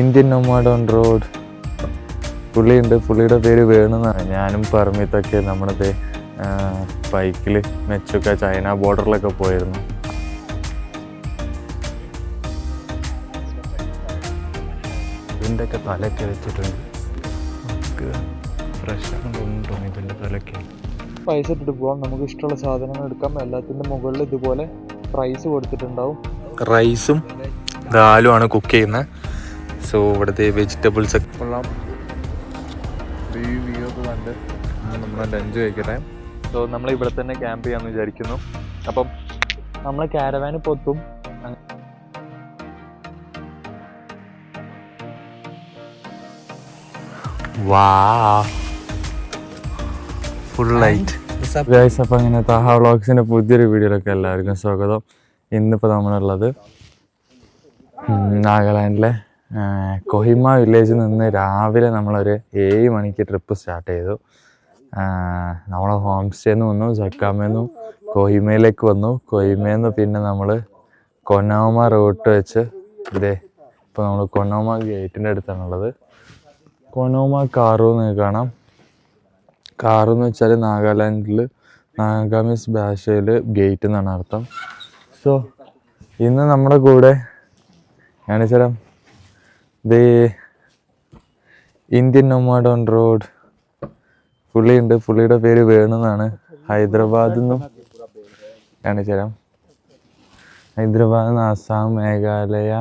Indian nomad on road പുള്ളിയുണ്ട്. പുള്ളിയുടെ പേര് വേണമെന്നാണ് ഞാനും പറമ്പിത്തൊക്കെ നമ്മുടെ ബൈക്കിൽ മെച്ചൊക്കെ ചൈന ബോർഡറിലൊക്കെ പോയിരുന്നു. ഇതിന്റെയൊക്കെ തലയൊക്കെ വെച്ചിട്ടുണ്ട്. ഫ്രഷ് തോന്നുന്നു ഇതിന്റെ തലയ്ക്ക്? പൈസ ഇട്ടിട്ട് പോവാം. നമുക്ക് ഇഷ്ടമുള്ള സാധനങ്ങൾ എടുക്കാം. എല്ലാത്തിന്റെ മുകളിൽ ഇതുപോലെ പ്രൈസ് കൊടുത്തിട്ടുണ്ടാവും. റൈസും ദാലുമാണ് കുക്ക് ചെയ്യുന്നത്. സോ ഇവിടുത്തെ വെജിറ്റബിൾസ് ഒക്കെ. കൊള്ളാം. വ്യൂ വ്യൂ ഒക്കെ കണ്ട് നമ്മൾ ലഞ്ച് കഴിക്കട്ടെ. സോ നമ്മൾ ഇവിടെ തന്നെ ക്യാമ്പ് ചെയ്യാമെന്ന് വിചാരിക്കുന്നു. അപ്പം നമ്മൾ കാരവാന് പൊത്തും വാ ഫുൾ ലൈറ്റ് ഗൈസ് അപ്പോൾ അങ്ങനെ താഹ വ്ളോഗ്സിന്റെ പുതിയൊരു വീഡിയോയിലൊക്കെ എല്ലാവർക്കും സ്വാഗതം. ഇന്നിപ്പോൾ നമ്മളുള്ളത് നാഗാലാൻഡിലെ കൊഹിമ വില്ലേജിൽ നിന്ന് രാവിലെ നമ്മളൊരു ഏഴ് മണിക്ക് ട്രിപ്പ് സ്റ്റാർട്ട് ചെയ്തു. നമ്മളെ ഹോം സ്റ്റേന്ന് വന്നു ജക്കാമേന്ന് കൊഹിമയിലേക്ക് വന്നു. കൊഹിമയിൽ പിന്നെ നമ്മൾ കൊനോമ റൂട്ട് വെച്ച് ഇതേ ഇപ്പോൾ നമ്മൾ കൊനോമ ഗേറ്റിന്റെ അടുത്താണുള്ളത് കൊനോമ കാറു എന്ന് കാണാം. കാറു എന്ന് വെച്ചാൽ നാഗാലാൻഡിൽ നാഗാമിസ് ഭാഷയിൽ ഗേറ്റ് എന്നാണ് അർത്ഥം. സോ ഇന്ന് നമ്മുടെ കൂടെ കാണിച്ചുതരാം ദേ ഇന്ത്യൻ നൊമാഡ് ഓൺ റോഡ് പുള്ളിയുണ്ട്. പുള്ളിയുടെ പേര് വേണമെന്നാണ് ഹൈദരാബാദിൽ നിന്നും ആണ് ഹൈദരാബാദിൽ നിന്ന് Assam Meghalaya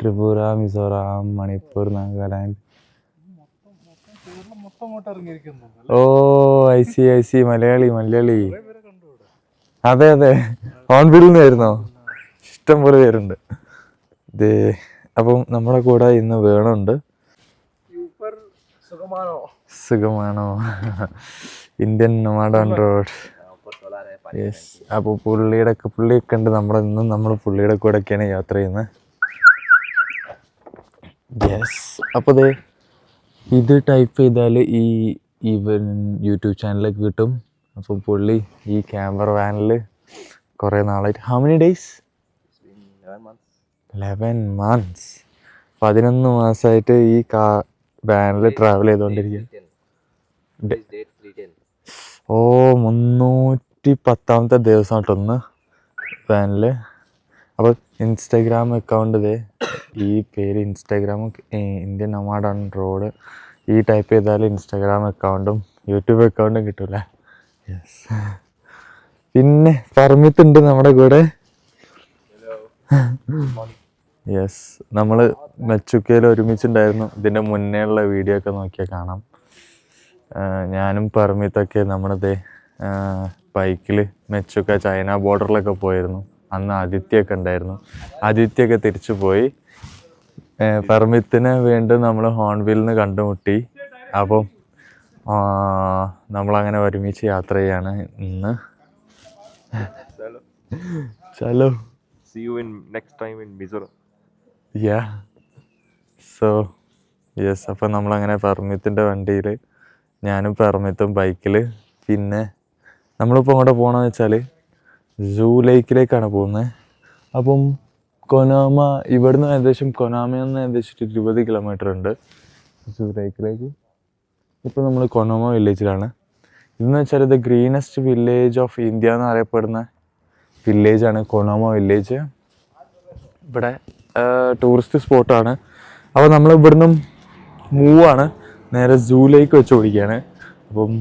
Tripura Mizoram Manipur Nagaland. Oh I see I see Malayali Malayali. അതെ അതെ. ഹോൺബിൽ നിന്ന് വരുന്നോ? ഇഷ്ടം പേരുണ്ട്. ദേ അപ്പം നമ്മുടെ കൂടെ ഇന്ന് വേണുണ്ട്. സുഖമാണോ? ഇന്ത്യൻ നൊമാഡോൺ റോഡ് യെസ് അപ്പോൾ പുള്ളിയുടെ ഒക്കെ പുള്ളിയൊക്കെ ഉണ്ട് നമ്മുടെ ഇന്നും. നമ്മൾ പുള്ളിയുടെ കൂടെ ഒക്കെയാണ് യാത്ര ചെയ്യുന്നത്. യെസ് അപ്പോൾ ദേ ഇത് ടൈപ്പ് ചെയ്താൽ ഈ ഇവൻ യൂട്യൂബ് ചാനലൊക്കെ കിട്ടും. അപ്പോൾ പുള്ളി ഈ ക്യാമറ വാനിൽ കുറേ നാളായിട്ട്. How many days eleven months പതിനൊന്ന് മാസമായിട്ട് ഈ കാ വാനിൽ ട്രാവൽ ചെയ്തുകൊണ്ടിരിക്കുക ഓ മുന്നൂറ്റി പത്താമത്തെ ദിവസമായിട്ടൊന്ന് വാനിൽ അപ്പോൾ ഇൻസ്റ്റാഗ്രാം അക്കൗണ്ട് ഇതേ ഈ പേര് Instagram Indian nomad on road ഈ ടൈപ്പ് ചെയ്താൽ ഇൻസ്റ്റാഗ്രാം അക്കൗണ്ടും യൂട്യൂബ് അക്കൗണ്ടും കിട്ടൂല. യെസ് പിന്നെ പറമ്പിത്തുണ്ട് നമ്മുടെ കൂടെ. യെസ് നമ്മൾ മെച്ചുക്കയിൽ ഒരുമിച്ചുണ്ടായിരുന്നു. ഇതിന്റെ മുന്നേ ഉള്ള വീഡിയോ ഒക്കെ നോക്കിയാൽ കാണാം. ഞാനും പറമ്പിത്തൊക്കെ നമ്മളിതേ ബൈക്കിൽ മെച്ചുക്ക ചൈന ബോർഡറിലൊക്കെ പോയിരുന്നു. അന്ന് ആദിത്യൊക്കെ ഉണ്ടായിരുന്നു. ആദിത്യൊക്കെ തിരിച്ചു പോയി. പെർമിത്തിന് വീണ്ടും നമ്മൾ ഹോൺവിൽ നിന്ന് കണ്ടുമുട്ടി. അപ്പം നമ്മളങ്ങനെ ഒരുമിച്ച് യാത്ര ചെയ്യാണ് ഇന്ന്. ചലോ. See you in next time in Mizoram yeah so yes അപ്പം നമ്മളങ്ങനെ പെർമിത്തിന്റെ വണ്ടിയിൽ ഞാനും പെർമിത്തും ബൈക്കിൽ പിന്നെ നമ്മളിപ്പോൾ അങ്ങോട്ട് പോകണമെന്ന് വെച്ചാൽ ജൂ ലേക്കിലേക്കാണ് പോകുന്നത്. അപ്പം കൊനാമ ഇവിടുന്ന് ഏകദേശം കൊനാമയിൽ നിന്ന് ഏകദേശം ഇരുപത് കിലോമീറ്റർ ഉണ്ട് ജൂ ലേക്കിലേക്ക് ഇപ്പോൾ നമ്മൾ കൊനോമ വില്ലേജിലാണ് ഇതെന്ന് വെച്ചാൽ ഇത് ഗ്രീനസ്റ്റ് വില്ലേജ് ഓഫ് ഇന്ത്യ എന്ന് അറിയപ്പെടുന്ന വില്ലേജാണ് കൊനോമ വില്ലേജ് ഇവിടെ ടൂറിസ്റ്റ് സ്പോട്ടാണ് അപ്പോൾ നമ്മൾ ഇവിടുന്ന് മൂവാണ്. നേരെ സൂലേക്ക് വെച്ച് ഓടിക്കുകയാണ് അപ്പം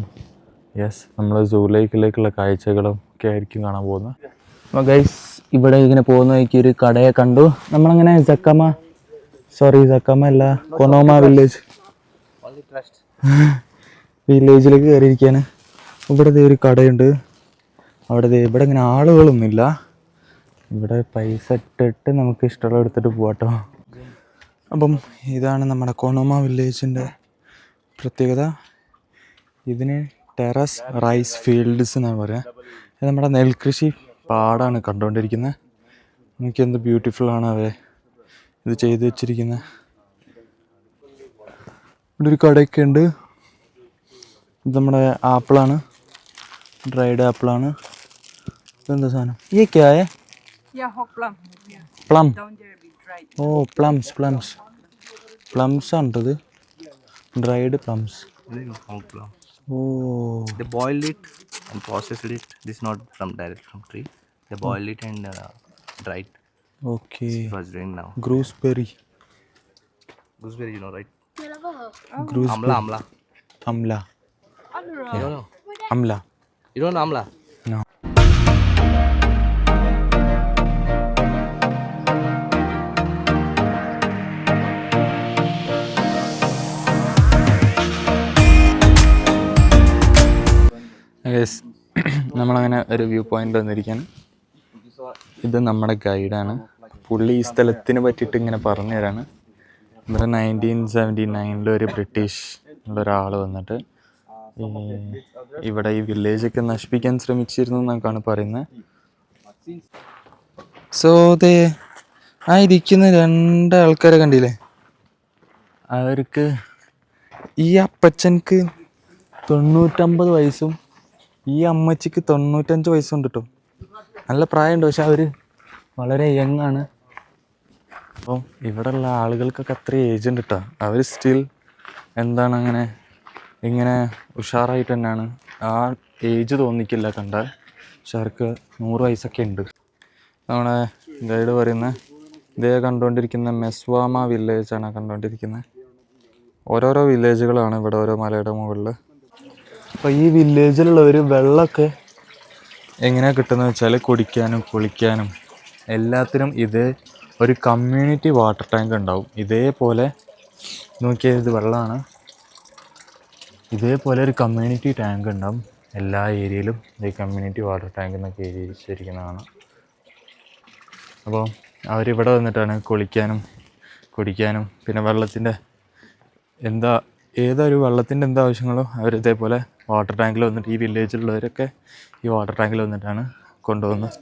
യെസ് നമ്മൾ സൂലേക്കിലേക്കുള്ള കാഴ്ചകളും ഒക്കെ ആയിരിക്കും കാണാൻ പോകുന്നത്. അപ്പോൾ ഗൈസ് ഇവിടെ ഇങ്ങനെ പോകുന്ന വഴിക്ക് ഒരു കടയെ കണ്ടു. നമ്മളങ്ങനെ ജക്കമ്മ സോറി ജക്കമ്മ അല്ല കൊനോമ വില്ലേജ് വില്ലേജിലേക്ക് കയറിയിരിക്കുകയാണ് ഇവിടെ ഒരു കടയുണ്ട്. അവിടെ ഇവിടെ ഇങ്ങനെ ആളുകളൊന്നുമില്ല. ഇവിടെ പൈസ ഇട്ടിട്ട് നമുക്ക് ഇഷ്ടമുള്ള എടുത്തിട്ട് പോവാട്ടോ അപ്പം ഇതാണ് നമ്മുടെ കൊണോമ വില്ലേജിന്റെ പ്രത്യേകത. ഇതിന് ടെറസ് റൈസ് ഫീൽഡ്സ് എന്നാണ് പറയുക. ഇത് നമ്മുടെ നെൽകൃഷി പാടാണ് കണ്ടുകൊണ്ടിരിക്കുന്നത്. നമുക്ക് എന്ത് ബ്യൂട്ടിഫുൾ ആണ് അവരെ ഇത് ചെയ്തു വെച്ചിരിക്കുന്നത്. ഇവിടെ ഒരു കടയൊക്കെ ഉണ്ട്. ഇത് നമ്മുടെ ആപ്പിളാണ്. ഡ്രൈഡ് ആപ്പിളാണ്. ഇതെന്താ സാധനം ഈ ക്യായ Yeah, hot plum. Yeah. Plum Down there be dried. ഓ പ്ലംസ് പ്ലംസ് പ്ലംസ് ആണത് dried plums This is from plum. ഓ They boiled it and processed it. This is not from direct from tree. They boiled it and uh, dried. Okay It was doing now. ഗ്രൂസ്ബെറി Gooseberry, you നമ്മളങ്ങനെ ഒരു view point വന്നിരിക്കുകയാണ് ഇത് നമ്മുടെ ഗൈഡാണ് പുള്ളി ഈ സ്ഥലത്തിനെ പറ്റിയിട്ട് ഇങ്ങനെ പറഞ്ഞു തരാണ് ഇവിടെ നയന്റീൻ സെവന്റി നയനിൽ ഒരു ബ്രിട്ടീഷ് ഒരാൾ വന്നിട്ട് ഇവിടെ ഈ വില്ലേജൊക്കെ നശിപ്പിക്കാൻ ശ്രമിച്ചിരുന്നു എന്നൊക്കെയാണ് പറയുന്നത്. സോ ദേ ആ ഇരിക്കുന്ന രണ്ട് ആൾക്കാരെ കണ്ടില്ലേ? അവർക്ക് ഈ അപ്പച്ചൻക്ക് തൊണ്ണൂറ്റമ്പത് വയസ്സും ഈ അമ്മച്ചിക്ക് തൊണ്ണൂറ്റഞ്ച് വയസ്സുണ്ട് കേട്ടോ നല്ല പ്രായമുണ്ട് പക്ഷെ അവർ വളരെ യങ് ആണ്. അപ്പം ഇവിടെയുള്ള ആളുകൾക്കൊക്കെ അത്ര ഏജ് ഉണ്ട് കേട്ടോ അവർ സ്റ്റിൽ എന്താണ് അങ്ങനെ ഇങ്ങനെ ഉഷാറായിട്ട് തന്നെയാണ്. ആ ഏജ് തോന്നിക്കില്ല കണ്ടാൽ പക്ഷെ അവർക്ക് നൂറ് വയസ്സൊക്കെ ഉണ്ട്. നമ്മുടെ ഗൈഡ് പറയുന്ന ഇതേ കണ്ടുകൊണ്ടിരിക്കുന്ന മെസ്വാമ വില്ലേജാണ് കണ്ടുകൊണ്ടിരിക്കുന്നത്. ഓരോരോ വില്ലേജുകളാണ് ഇവിടെ ഓരോ മലയുടെ മുകളിൽ അപ്പോൾ ഈ വില്ലേജിലുള്ളവർ വെള്ളമൊക്കെ എങ്ങനെയാണ് കിട്ടുന്നത് വെച്ചാൽ കുടിക്കാനും കുളിക്കാനും എല്ലാത്തിനും ഇത് ഒരു കമ്മ്യൂണിറ്റി വാട്ടർ ടാങ്ക് ഉണ്ടാവും. ഇതേപോലെ നോക്കിയാൽ ഇത് വെള്ളമാണ്. ഇതേപോലെ ഒരു കമ്മ്യൂണിറ്റി ടാങ്ക് ഉണ്ടാവും. എല്ലാ ഏരിയയിലും ഈ കമ്മ്യൂണിറ്റി വാട്ടർ ടാങ്ക് എന്നൊക്കെ എഴുതിയിരിക്കുന്നതാണ് അപ്പോൾ അവരിവിടെ വന്നിട്ടാണ് കുളിക്കാനും കുടിക്കാനും പിന്നെ വെള്ളത്തിന്റെ എന്താ ഏതൊരു വെള്ളത്തിന്റെ എന്താ ആവശ്യങ്ങളോ? അവർ ഇതേപോലെ വാട്ടർ ടാങ്കിൽ വന്നിട്ട് ഈ വില്ലേജിലുള്ളവരൊക്കെ ഈ വാട്ടർ ടാങ്കിൽ വന്നിട്ടാണ് കൊണ്ടുപോകുന്നത്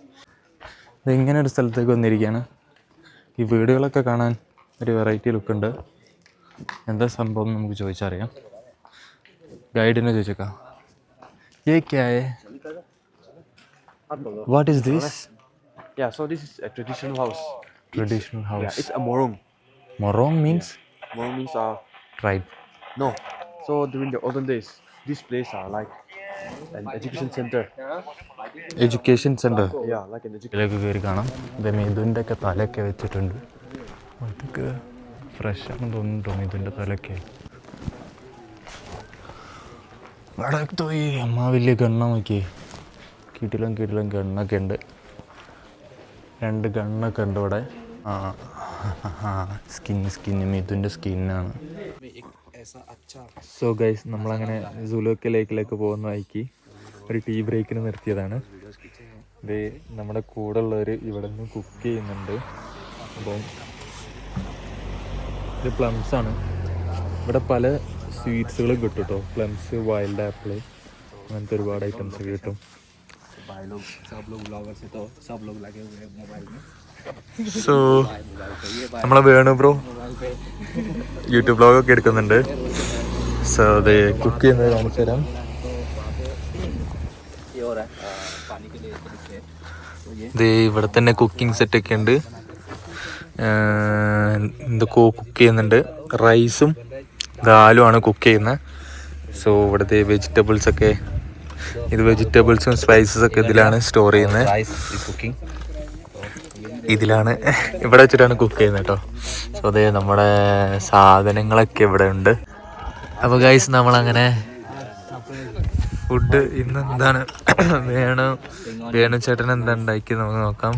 ഇതിങ്ങനെ ഒരു സ്ഥലത്തേക്ക് വന്നിരിക്കുകയാണ് ഈ വീടുകളൊക്കെ കാണാൻ ഒരു വെറൈറ്റി ലുക്കുണ്ട് എന്താ സംഭവം എന്ന് നമുക്ക് ചോദിച്ചറിയാം ഗൈഡിനെ ചോദിച്ചേക്കാം ये क्या है what is this Yeah, so this is a traditional house. traditional Yeah, house it's a morong. morong means Morong means uh tribe no. So during the olden days, this place are like an education center. Education center. Yeah, like an education. ഇതിലേക്ക് കയറി കാണാം. ഇത് മിഥുന്റെ ഒക്കെ തലയൊക്കെ വെച്ചിട്ടുണ്ട്. അതൊക്കെ fresh ആണെന്ന് തോന്നുന്നുണ്ടോ മിഥുന്റെ തലയൊക്കെ? ഇവിടെ അമ്മ വലിയ ഗണ്ണ നോക്കി കീട്ടിലും കീട്ടിലും ഗണ്ണൊക്കെ ഉണ്ട്. രണ്ട് ഗണ്ണൊക്കെ ഉണ്ട് ഇവിടെ. ആ. സ്കിൻ സ്കിൻ മിഥുന്റെ സ്കിന്നാണ്. സോ ഗൈസ് നമ്മളങ്ങനെ സുലുക്ക ലേക്കിലേക്ക് പോകുന്ന വഴിക്ക് ഒരു ടീ ബ്രേക്കിന് നിർത്തിയതാണ്. ഇത് നമ്മുടെ കൂടെ ഉള്ളവർ ഇവിടെ നിന്ന് കുക്ക് ചെയ്യുന്നുണ്ട്. അപ്പം ഇത് പ്ലംസ് ആണ്. ഇവിടെ പല സ്വീറ്റ്സുകളും കിട്ടും കേട്ടോ പ്ലംസ് വൈൽഡ് ആപ്പിൾ അങ്ങനത്തെ ഒരുപാട് ഐറ്റംസ് കിട്ടും. സോ നമ്മളെ വേണു ബ്രോ യൂട്യൂബ് ബ്ലോഗൊക്കെ എടുക്കുന്നുണ്ട്. സോ അത് കുക്ക് ചെയ്യുന്നത് കാണിച്ചു തരാം. ഇവിടെ തന്നെ കുക്കിംഗ് സെറ്റ് ഒക്കെ ഉണ്ട്. എന്തൊക്കെ കുക്ക് ചെയ്യുന്നുണ്ട്. റൈസും ദാലുമാണ് കുക്ക് ചെയ്യുന്നത്. സോ ഇവിടുത്തെ വെജിറ്റബിൾസ് ഒക്കെ ഇത് വെജിറ്റബിൾസും സ്പൈസസ് ഒക്കെ ഇതിലാണ് സ്റ്റോർ ചെയ്യുന്നത്. ഇതിലാണ് ഇവിടെ വെച്ചിട്ടാണ് കുക്ക് ചെയ്യുന്നത് കേട്ടോ. സോ അതെ നമ്മുടെ സാധനങ്ങളൊക്കെ ഇവിടെ ഉണ്ട്. അപ്പോൾ ഗൈസ് നമ്മളങ്ങനെ ഫുഡ് ഇന്ന് എന്താണ്? വേണു? വേണു ചേട്ടൻ എന്താ ഉണ്ടാക്കി നമുക്ക് നോക്കാം.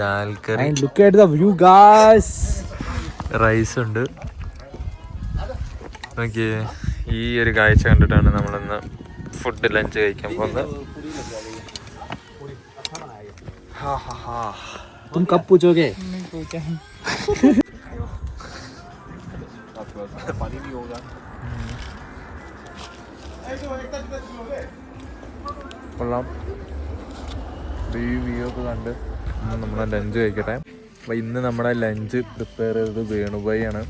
ദാൽ കറി. റൈസ് ഉണ്ട്. നോക്കിയേ ഈ ഒരു കാഴ്ച കണ്ടിട്ടാണ് നമ്മളിന്ന് ഫുഡ് ലഞ്ച് കഴിക്കാൻ പോകുന്നത്. हाँ हाँ हाँ तुम कब पूछोगे नहीं पूछा पानी भी होगा കൊള്ളാം റിവ്യൂ ഒക്കെ കണ്ട്. നമ്മുടെ ലഞ്ച് കഴിക്കട്ടെ. അപ്പം ഇന്ന് നമ്മുടെ ലഞ്ച് പ്രിപ്പയർ ചെയ്തത് വേണുബായിയാണ്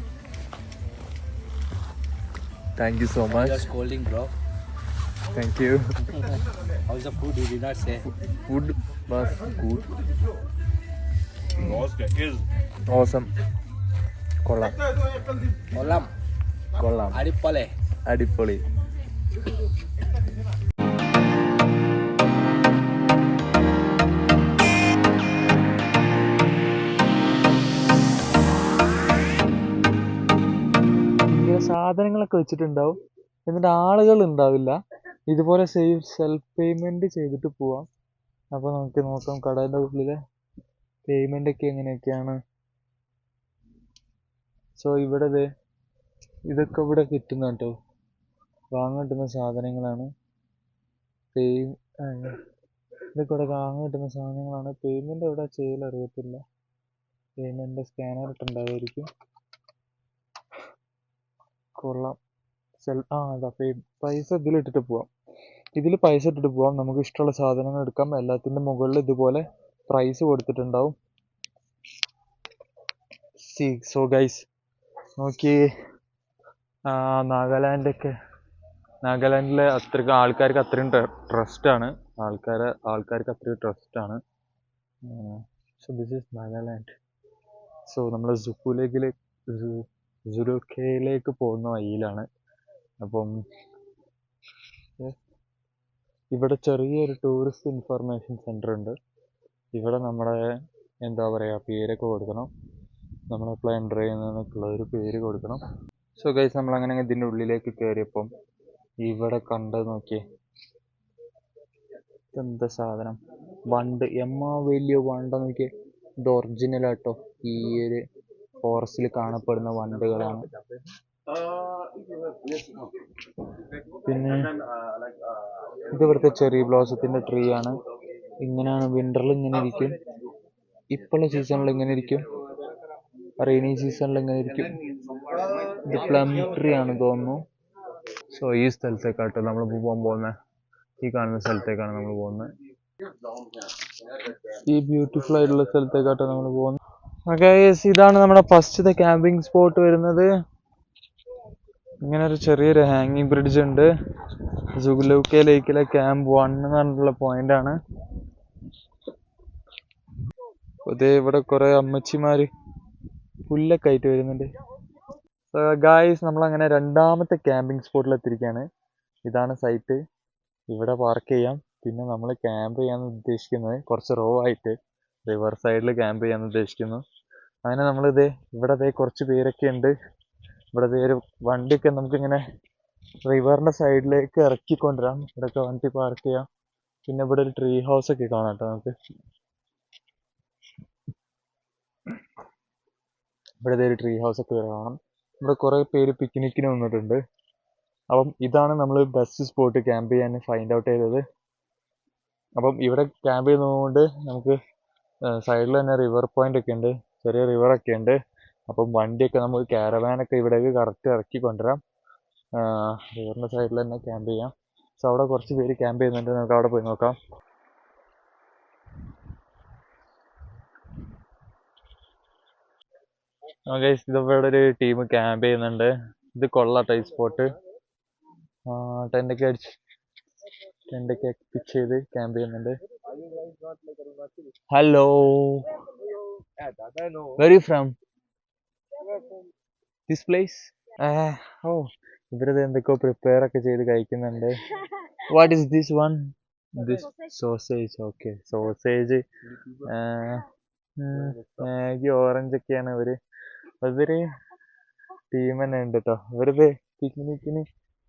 thank you so much bro thank you food was gut. Awesome കൊള്ളാം. കൊള്ളാം. കൊള്ളാം. അടിപൊളി. അടിപൊളി. സാധനങ്ങളൊക്കെ വെച്ചിട്ടുണ്ടാവും. എന്നിട്ട് ആളുകൾ ഉണ്ടാവില്ല. ഇതുപോലെ സേഫ് സെൽഫ് പേയ്മെന്റ് ചെയ്തിട്ട് പോവാം. അപ്പോൾ നമുക്ക് നോക്കാം കടയുടെ ഉള്ളിലെ പേയ്മെന്റ് ഒക്കെ എങ്ങനെയൊക്കെയാണ്. സോ ഇവിടെ ഇതൊക്കെ ഇവിടെ കിട്ടുന്ന കേട്ടോ. വാങ്ങാൻ കിട്ടുന്ന സാധനങ്ങളാണ് പേ ഇതൊക്കെ ഇവിടെ വാങ്ങാൻ കിട്ടുന്ന സാധനങ്ങളാണ്. പേയ്മെന്റ് ഇവിടെ ചെയ്യൽ അറിയത്തില്ല. പേയ്മെന്റ് സ്കാനർ ഇട്ടുണ്ടായിരിക്കും കൊള്ളാം. സെൽ ആ അതാ പേ പൈസ ഇതിലിട്ടിട്ട് പോവാം. ഇതിൽ പൈസ ഇട്ടിട്ട് പോവാം. നമുക്ക് ഇഷ്ടമുള്ള സാധനങ്ങൾ എടുക്കാം. എല്ലാത്തിന്റെ മുകളിൽ ഇതുപോലെ പ്രൈസ് കൊടുത്തിട്ടുണ്ടാവും. സി സോ ഗൈസ് നോക്കി നാഗാലാൻഡൊക്കെ നാഗാലാൻഡിലെ അത്രയ്ക്ക് ആൾക്കാർക്ക് അത്രയും ട്രസ്റ്റാണ് ആൾക്കാരെ ആൾക്കാർക്ക് അത്രയും ട്രസ്റ്റാണ് so this is Nagaland. So നമ്മൾ സുക്കുലേക്കിലേക്ക് സുലുക്കയിലേക്ക് പോകുന്ന വഴിയിലാണ്. അപ്പം ഇവിടെ ചെറിയൊരു ടൂറിസ്റ്റ് ഇൻഫർമേഷൻ സെന്റർ ഉണ്ട്. ഇവിടെ നമ്മുടെ എന്താ പറയുക പേരൊക്കെ കൊടുക്കണം. നമ്മൾ എപ്പോൾ എന്റർ ചെയ്യുന്നതിനൊക്കെയുള്ള ഒരു പേര് കൊടുക്കണം. സോ ഗൈസ് നമ്മൾ അങ്ങനെ ഇതിന്റെ ഉള്ളിലേക്ക് കയറിയപ്പം ഇവിടെ കണ്ടത് നോക്കിയേ. എന്താ സാധനം? വണ്ട് എമ്മ വലിയ വണ്ട നോക്കിയേ. ഇത് ഒറിജിനൽ ആട്ടോ. ഈ ഒരു ഫോറസ്റ്റിൽ കാണപ്പെടുന്ന വണ്ടുകളാണ്. പിന്നെ ഇത് ഇവിടുത്തെ ചെറി ബ്ലോസത്തിന്റെ ട്രീ ആണ്. ഇങ്ങനെയാണ് വിന്ററിൽ ഇങ്ങനെ ഇരിക്കും. ഇപ്പോഴുള്ള സീസണിൽ ഇങ്ങനെ ഇരിക്കും. റെയിനി സീസണിൽ ഇങ്ങനെ ഇരിക്കും. ഇത് പ്ലം ട്രീ ആണ് തോന്നുന്നു. സോ ഈ സ്ഥലത്തേക്കാട്ടോ നമ്മളിപ്പോൾ പോകാൻ പോകുന്നത് ഈ കാണുന്ന സ്ഥലത്തേക്കാണ് നമ്മൾ പോകുന്നത് ഈ ബ്യൂട്ടിഫുൾ ആയിട്ടുള്ള സ്ഥലത്തേക്കാട്ടോ നമ്മൾ പോകുന്നത് ഇതാണ് നമ്മുടെ ഫസ്റ്റത്തെ ക്യാമ്പിംഗ് സ്പോട്ട് വരുന്നത്. ഇങ്ങനെ ഒരു ചെറിയൊരു ഹാങ്ങിങ് ബ്രിഡ്ജ് ഉണ്ട്. സുഗുലൂക്കെ ലേക്കിലെ ക്യാമ്പ് വൺ എന്ന് പറഞ്ഞിട്ടുള്ള പോയിന്റ് ആണ്. അതേ ഇവിടെ കുറെ അമ്മച്ചിമാർ പുല്ലൊക്കെ ആയിട്ട് വരുന്നുണ്ട്. ഗായ്സ് നമ്മൾ അങ്ങനെ രണ്ടാമത്തെ ക്യാമ്പിംഗ് സ്പോട്ടിൽ എത്തിയിരിക്കുകയാണ് ഇതാണ് സൈറ്റ് ഇവിടെ പാർക്ക് ചെയ്യാം. പിന്നെ നമ്മൾ ക്യാമ്പ് ചെയ്യാൻ ഉദ്ദേശിക്കുന്നത് കുറച്ച് റോ ആയിട്ട് റിവർ സൈഡിൽ ക്യാമ്പ് ചെയ്യാൻ ഉദ്ദേശിക്കുന്നു. അങ്ങനെ നമ്മളിത് ഇവിടെ ദേ കുറച്ച് പേരൊക്കെ ഉണ്ട്. ഇവിടെ ഒരു വണ്ടിയൊക്കെ നമുക്കിങ്ങനെ റിവറിന്റെ സൈഡിലേക്ക് ഇറക്കി കൊണ്ടുവരാം ഇവിടെയൊക്കെ വണ്ടി പാർക്ക് ചെയ്യാം. പിന്നെ ഇവിടെ ഒരു ട്രീ ഹൗസ് ഒക്കെ കാണാം കേട്ടോ നമുക്ക്. ഇവിടെ ഒരു ട്രീ ഹൗസ് ഒക്കെ വരെ കാണാം. ഇവിടെ കുറേ പേര് പിക്നിക്കിന് വന്നിട്ടുണ്ട്. അപ്പം ഇതാണ് നമ്മൾ ബെസ്റ്റ് സ്പോട്ട് ക്യാമ്പ് ചെയ്യാൻ ഫൈൻഡ് ഔട്ട് ചെയ്തത്. അപ്പം ഇവിടെ ക്യാമ്പ് ചെയ്യുന്നതുകൊണ്ട് നമുക്ക് സൈഡിൽ തന്നെ റിവർ പോയിന്റ് ഒക്കെ ഉണ്ട്. ചെറിയ റിവർ ഒക്കെ ഉണ്ട്. അപ്പം വണ്ടിയൊക്കെ നമുക്ക് കാരവാനൊക്കെ ഇവിടേക്ക് കറക്റ്റ് ഇറക്കി കൊണ്ടുവരാം. റിവറിന്റെ സൈഡിൽ തന്നെ ക്യാമ്പ് ചെയ്യാം. സോ അവിടെ കുറച്ച് പേര് ക്യാമ്പ് ചെയ്യുന്നുണ്ട്. നമുക്ക് അവിടെ പോയി നോക്കാം. ഇതിവിടെ ഒരു ടീം ക്യാമ്പ് ചെയ്യുന്നുണ്ട്. ഇത് കൊള്ളാട്ടോ ഈ സ്പോട്ട് ടെന്റൊക്കെ അടിച്ച് ടെന്റൊക്കെ പിച്ച് ചെയ്ത് ക്യാമ്പ് ചെയ്യുന്നുണ്ട്. Hello very from this place ഓ ഇവരത് എന്തൊക്കെയോ പ്രിപ്പയർ ഒക്കെ ചെയ്ത് കഴിക്കുന്നുണ്ട്. What is this one this sausage okay sausage Maggi orange ഒക്കെയാണ് ഇവർ. ഇവർ ടീം തന്നെ ഉണ്ട് കേട്ടോ ഇവരത് പിക്നിക്കിന്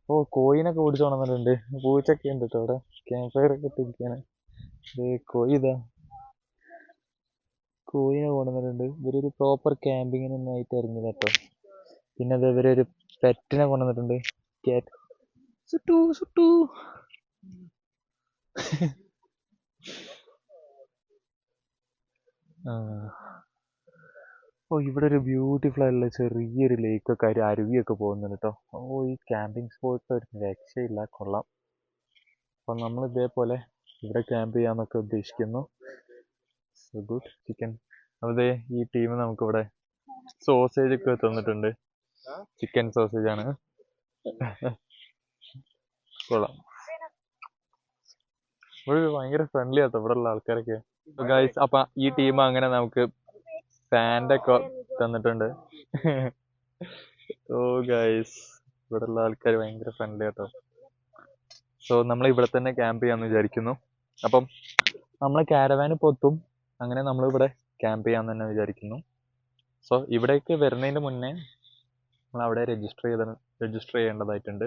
ഓ കോയിനൊക്കെ ഓടിച്ചു കൊണ്ടുവന്നിട്ടുണ്ട്. പൂച്ചൊക്കെ ഉണ്ട് കേട്ടോ അവിടെ. ക്യാമ്പ് ഫയർ ഒക്കെ ഇട്ടിരിക്കുകയാണ് കോഴി ഇതാ. കോയിനെ കൊണ്ടുവന്നിട്ടുണ്ട്. ഇവരൊരു പ്രോപ്പർ ക്യാമ്പിങ്ങിനൊന്നും ആയിട്ട് ഇറങ്ങിയത് കേട്ടോ പിന്നെ അത് ഒരു പെറ്റിനെ കൊണ്ടുവന്നിട്ടുണ്ട്. ക്യാറ്റ് സുട്ടു സുട്ടു. ഓ ഇവിടെ ഒരു ബ്യൂട്ടിഫുൾ ആയിട്ടുള്ള ചെറിയൊരു ലേക്കൊക്കെ ഒരു അരുവിയൊക്കെ പോകുന്നുണ്ട് കേട്ടോ ഓ ഈ ക്യാമ്പിംഗ് സ്പോട്ട് ഒരു രക്ഷയില്ല. കൊള്ളാം. അപ്പം നമ്മൾ ഇതേപോലെ ഇവിടെ ക്യാമ്പ് ചെയ്യാന്നൊക്കെ ഉദ്ദേശിക്കുന്നു. സോ ഗുഡ് ചിക്കൻ അതെ ഈ ടീം നമുക്കിവിടെ സോസേജ് ഒക്കെ തന്നിട്ടുണ്ട്. ചിക്കൻ സോസേജ് ആണ് കൊള്ളാം. ഇവിടെ ഭയങ്കര ഫ്രണ്ട്ലി ആട്ടോ ഇവിടെ ഉള്ള ആൾക്കാരൊക്കെ ഗൈസ് അപ്പൊ ഈ ടീം അങ്ങനെ നമുക്ക് സാൻഡ് ഒക്കെ തന്നിട്ടുണ്ട്. ഓ ഗൈസ് ഇവിടെ ഉള്ള ആൾക്കാർ ഭയങ്കര ഫ്രണ്ട്ലി ആട്ടോ. സോ നമ്മൾ ഇവിടെ തന്നെ ക്യാമ്പ് ചെയ്യാന്ന് വിചാരിക്കുന്നു. അപ്പം നമ്മളെ കാരവാന് പൊത്തും അങ്ങനെ നമ്മൾ നമ്മളിവിടെ ക്യാമ്പ് ചെയ്യാന്ന് തന്നെ വിചാരിക്കുന്നു. സോ ഇവിടേക്ക് വരുന്നതിന് മുന്നേ നമ്മൾ അവിടെ രജിസ്റ്റർ ചെയ്ത രജിസ്റ്റർ ചെയ്യേണ്ടതായിട്ടുണ്ട്.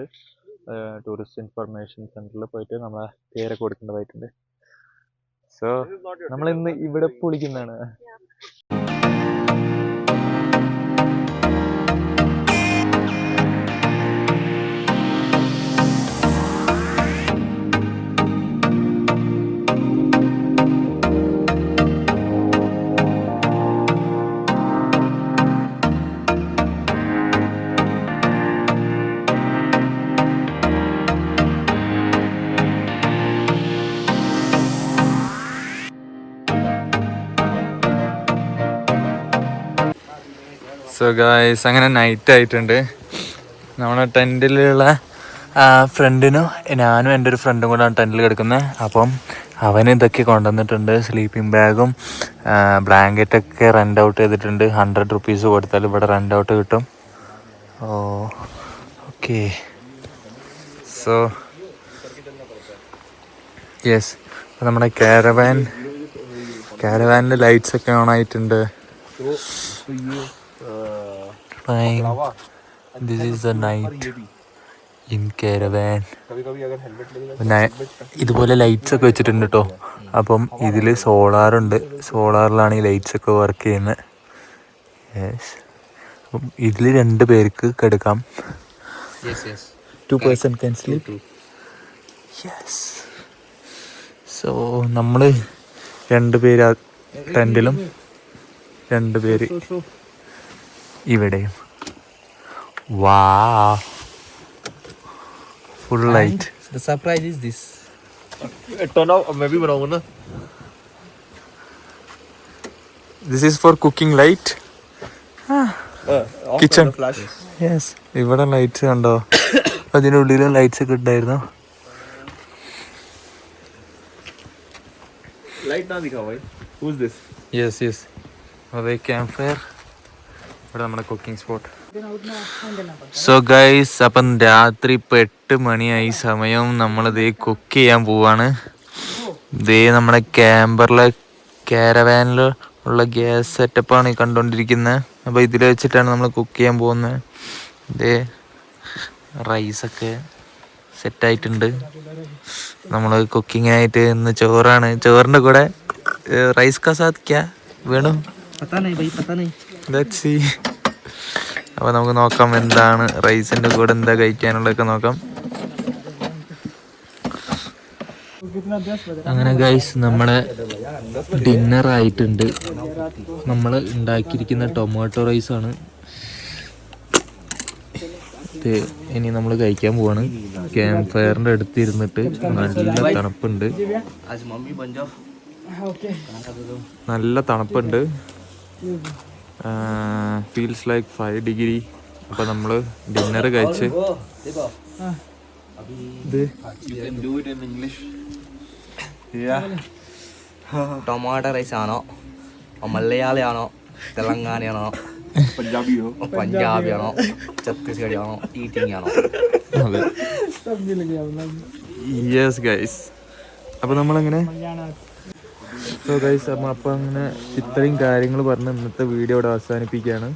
ടൂറിസ്റ്റ് ഇൻഫർമേഷൻ സെന്ററിൽ പോയിട്ട് നമ്മളെ പേരൊക്കെ കൊടുക്കേണ്ടതായിട്ടുണ്ട്. സോ നമ്മൾ ഇന്ന് ഇവിടെ പൊളിക്കുന്നതാണ്. സോ ഗായ്സ് അങ്ങനെ നൈറ്റ് ആയിട്ടുണ്ട്. നമ്മുടെ ടെന്റിലുള്ള ഫ്രണ്ടിനും ഞാനും എന്റെ ഒരു ഫ്രണ്ടും കൂടെയാണ് ടെന്റിൽ കിടക്കുന്നത് അപ്പം അവന് ഇതൊക്കെ കൊണ്ടുവന്നിട്ടുണ്ട്. സ്ലീപ്പിംഗ് ബാഗും ബ്ലാങ്കറ്റൊക്കെ റെന്റ് ഔട്ട് ചെയ്തിട്ടുണ്ട്. ഹൺഡ്രഡ് റുപ്പീസ് കൊടുത്താൽ ഇവിടെ റെന്റ് ഔട്ട് കിട്ടും. ഓ ഓക്കെ സോ യെസ് നമ്മുടെ കാരവാൻ കാരവാനിന്റെ ലൈറ്റ്സൊക്കെ ഓൺ ആയിട്ടുണ്ട്. Fine. This is the night in caravan. പിന്നെ ഇതുപോലെ ലൈറ്റ്സ് ഒക്കെ വെച്ചിട്ടുണ്ട് കേട്ടോ അപ്പം ഇതിൽ സോളാറുണ്ട് സോളാറിലാണ് ഈ ലൈറ്റ്സ് ഒക്കെ വർക്ക് ചെയ്യുന്നത് യെസ് അപ്പം ഇതിൽ രണ്ട് പേർക്ക് കിടക്കാം. Yes, yes. Two person can sleep yes so നമ്മൾ രണ്ട് പേര് ടെന്റിലും രണ്ട് പേര് ഇവിടെയും വാ full light The surprise is this. It turned out maybe wrong, na? This is for cooking light Uh, off Kitchen. the flash. Yes ഇവിടെ lights കണ്ടോ അതിന്റെ ഉള്ളിലും ലൈറ്റ്സ് ഒക്കെ ഉണ്ടായിരുന്നു Light na dikha bhai. Who's this? Yes yes അതേ camp fire ഇവിടെ നമ്മുടെ cooking spot so guys അപ്പം രാത്രി ഇപ്പം എട്ട് മണിയായി. സമയം നമ്മളിത് ദേ കുക്ക് ചെയ്യാൻ പോവാണ്. ദേ നമ്മുടെ ക്യാമ്പറിലെ കാരവാനിൽ ഉള്ള ഗ്യാസ് സെറ്റപ്പാണ് ഈ കണ്ടുകൊണ്ടിരിക്കുന്നത് അപ്പോൾ ഇതിൽ വെച്ചിട്ടാണ് നമ്മൾ കുക്ക് ചെയ്യാൻ പോകുന്നത് ദേ റൈസൊക്കെ സെറ്റായിട്ടുണ്ട് നമ്മൾ കുക്കിങ്ങായിട്ട് ഇന്ന് ചോറാണ്. ചോറിന്റെ കൂടെ റൈസ് കസാദിക്ക വേണം? പത്താനായി പത്താനായി. സി അപ്പോൾ നമുക്ക് നോക്കാം എന്താണ് റൈസിന്റെ കൂടെ എന്താ കഴിക്കാനുള്ളതൊക്കെ നോക്കാം. അങ്ങനെ ഗൈസ് നമ്മളെ ഡിന്നർ ആയിട്ടുണ്ട്. നമ്മൾ ഉണ്ടാക്കിയിരിക്കുന്ന ടൊമാറ്റോ റൈസാണ് ഇത് ഇനി നമ്മൾ കഴിക്കാൻ പോവാണ്. ക്യാമ്പ് ഫയറിന്റെ അടുത്ത് ഇരുന്നിട്ട് നല്ല തണുപ്പുണ്ട്. നല്ല തണുപ്പുണ്ട്. ഫീൽസ് ലൈക്ക് ഫൈവ് ഡിഗ്രി അപ്പോൾ നമ്മൾ ഡിന്നർ കഴിച്ച് देखो ഇത് Do it in English. Tomato rice ആണോ? മലയാളിയാണോ തെലങ്കാനയാണോ Punjabi ho. പഞ്ചാബിയാണോ ഛത്തീസ്ഗഡ് ആണോ? ഈറ്റിംഗ് ആണോ യെസ് ഗൈസ് അപ്പോൾ നമ്മളങ്ങനെ? സോ ഗൈസ് അപ്പം അങ്ങനെ ഇത്രയും കാര്യങ്ങൾ പറഞ്ഞ് ഇന്നത്തെ വീഡിയോ ഇവിടെ അവസാനിപ്പിക്കുകയാണ്.